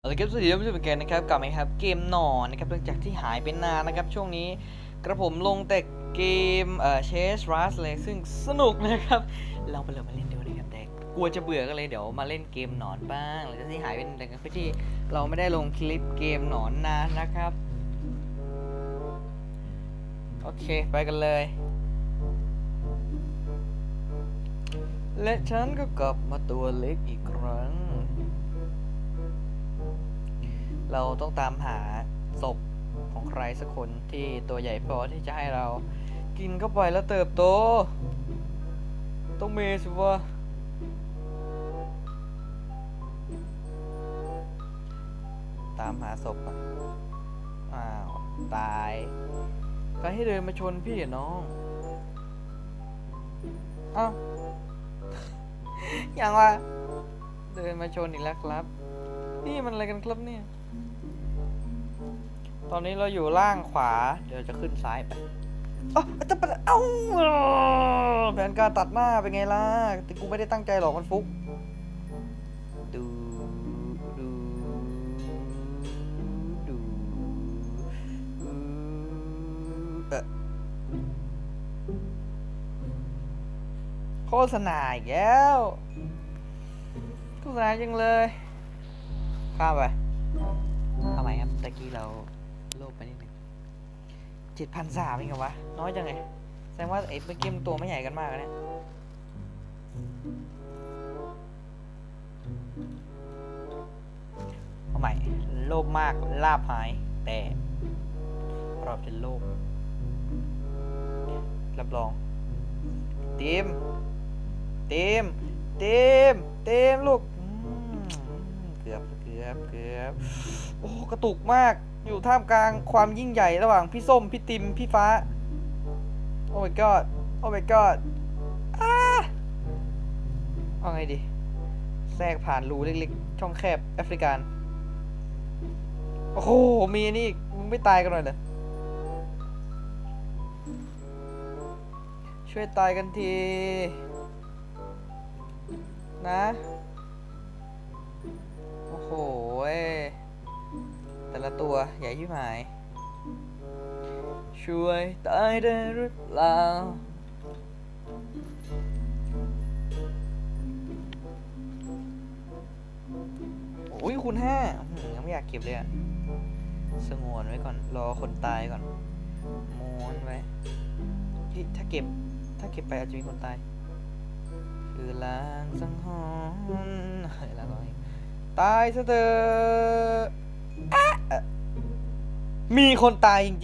เอาละครับสวัสดีท่านผู้ชมอีกครั้งนะครับกลับมาครับเกมหนอนนะครับหลังจากที่หายไปนานนะครับช่วงนี้กระผมลงแต่เกมเอ่อเชสรัสเลยซึ่งสนุกนะครับเราไปเลยมาเล่นดูนะครับแต่กลัวจะเบื่อก็เลยเดี๋ยวมาเล่นเกมหนอนบ้างหลังจากที่หายไปนานก็คือที่เราไม่ได้ลงคลิปเกมหนอนนานนะครับโอเคไปกันเลย และฉันก็กลับมาตัวเล็กอีกครั้ง เราต้องตามหาศพของใครสักคนที่ตัวใหญ่พอที่จะให้เรากินเข้าไปแล้วเติบโต ต้องมีสิวะตามหาศพอะ อ้าว ตายใครให้เดินมาชนพี่อน้อง อ้าว อย่างวะเดินมาชนอีกแล้วครับ นี่มันอะไรกันครับเนี่ย ตอนนี้เราอยู่ล่างขวา เดี๋ยวจะขึ้นซ้ายไปอ๋อจะไปเอ้าแผนการตัดหน้าเป็นไงล่ะแต่กูไม่ได้ตั้งใจหรอกมันฟุกดูดูดูเออโฆษณาอีกแล้วโฆษณาจังเลย ข้ามไปทำไมครับตะกี้เราโลภไปนิดนึงเจ็ดพันสามเองเหรอวะ น้อยจังไงแสดงว่าไอ้เมื่อกี้มันตัวไม่ใหญ่กันมากอะเนี่ยเอาใหม่ โลภมากลาบหาย แต่เราจะโลภรับรองเต็มเต็มเต็มเต็มลูก กือบเกือบเกือบโอ้กระตุกมากอยู่ท่ามกลางความยิ่งใหญ่ระหว่างพี่ส้ม พี่ติม พี่ฟ้า โอ้ my god โอ้ my god อ้าเอาไงดี แทรกผ่านรูเล็กๆ ช่องแคบแอฟริกัน โอ้โห มีนี่ มึงไม่ตายกันหน่อยเหรอช่วยตายกันที นะ โอ้โหเว้ยแต่ละตัวใหญ่ที่หมาย ช่วยตายได้หรือเปล่าโอ้ยคูณห้าอื้อหือยังไม่อยากเก็บเลยอะสงวนไว้ก่อน รอคนตายก่อนม้วนไว้ที่ถ้าเก็บ ถ้าเก็บไปอาจจะมีคนตาย คือลางสังหรณ์เฮ้ยลางร้อง ตายซะเถอะมีคนตายจริง